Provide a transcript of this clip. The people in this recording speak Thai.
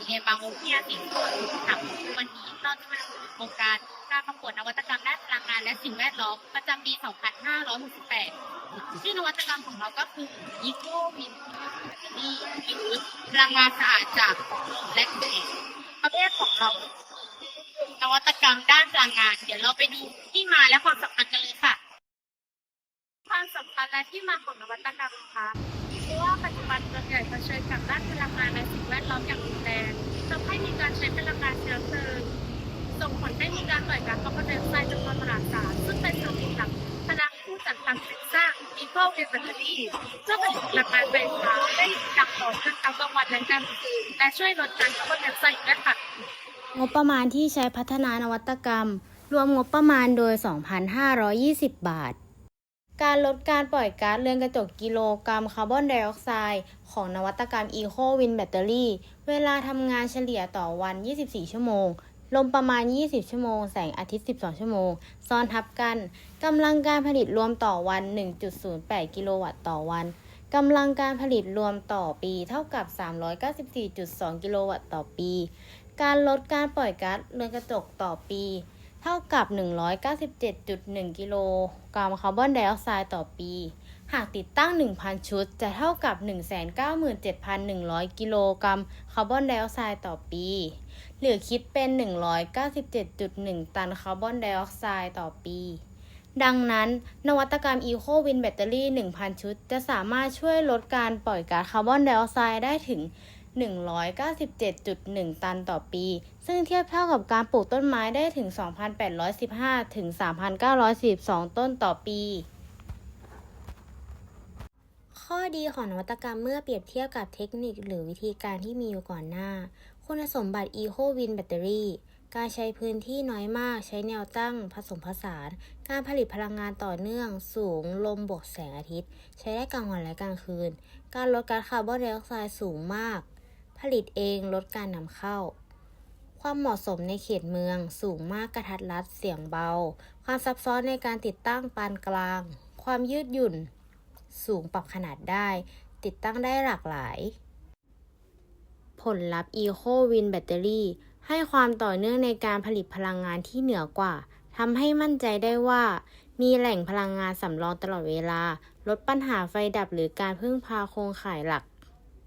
งเรียนบางวิทยาศิลป์ค่ะวันนี้เราจะมาโครงการการประกวดนวัตกรรมด้านพลังงานและสิ่งแวดล้อมประจำปี 2568 ชื่อนวัตกรรมของเราก็คือ Eco Win ที่คือพลังงานสะอาดจากลมและแสงประเภทของเรา นวัตกรรมด้านพลังงาน เดี๋ยวเราไปดูที่มาและความสำคัญกันเลยค่ะ ความสำคัญและที่มาของนวัตกรรมนะคะเพราะว่าปัจจุบันเราใหญ่เผชิญกับด้านพลังงานและสิ่งแวดล้อมอย่าง การใช้พลังงานเชื้อเพลิงส่งผลให้มีการปล่อยก๊าซคาร์บอนไดออกไซด์จำนวนมหาศาลซึ่งเป็นสาเหตุหลักคณะผู้จัดทำสิ่งสร้างมีเพิ่มเป็นแบตเตอรี่เพื่อผลิตพลังงานไฟฟ้าได้อย่างต่อเนื่องทั้งกลางวันและกลางคืนและช่วยลดการคาร์บอนไดออกไซด์ด้วยค่ะงบประมาณที่ใช้พัฒนานวัตกรรม รวมงบประมาณโดย 2,520 บาท การลดการปล่อยก๊าซเรือนกระจกกิโลกรัมคาร์บอนไดออกไซด์ของนวัตกรรม Eco Win Battery เวลาทำงานเฉลี่ยต่อวัน 24 ชั่วโมง ลมประมาณ 20 ชั่วโมง แสงอาทิตย์ 12 ชั่วโมง ซ้อนทับกัน กำลังการผลิตรวมต่อวัน 1.08 กิโลวัตต์ต่อวัน กำลังการผลิตรวมต่อปีเท่ากับ 394.2 กิโลวัตต์ต่อปี การลดการปล่อยก๊าซเรือนกระจกต่อปี เท่ากับ 197.1 กิโลกรัมคาร์บอนไดออกไซด์ต่อปี หากติดตั้ง 1,000 ชุด จะเท่ากับ 197,100 กิโลกรัมคาร์บอนไดออกไซด์ต่อปี หรือคิดเป็น 197.1 ตันคาร์บอนไดออกไซด์ต่อปี ดังนั้น นวัตกรรม Eco Win Battery 1,000 ชุด จะสามารถช่วยลดการปล่อยก๊าซคาร์บอนไดออกไซด์ได้ถึง 197.1 ตันต่อปี ซึ่งเทียบเท่ากับการปลูกต้นไม้ได้ถึง 2,815 ถึง 3,942 ต้นต่อปี ข้อดีของนวัตกรรมเมื่อเปรียบเทียบกับเทคนิคหรือวิธีการที่มีอยู่ก่อนหน้า คุณสมบัติ Eco Win Battery การใช้พื้นที่น้อยมาก ใช้แนวตั้ง ผสมผสาน การผลิตพลังงานต่อเนื่อง สูง ลมบวกแสงอาทิตย์ ใช้ได้กลางวันและกลางคืน การลดก๊าซคาร์บอนไดออกไซด์สูงมาก ผลิตเองลดการนำเข้า ความเหมาะสมในเขตเมืองสูงมากกระทัดรัดเสียงเบา ความซับซ้อนในการติดตั้งปานกลาง ความยืดหยุ่น สูงปรับขนาดได้ ติดตั้งได้หลากหลาย ผลลัพธ์ Eco Win Battery ให้ความต่อเนื่องในการผลิตพลังงานที่เหนือกว่าทำให้มั่นใจได้ว่า มีแหล่งพลังงานสำรองตลอดเวลา ลดปัญหาไฟดับหรือการพึ่งพาโครงข่ายหลัก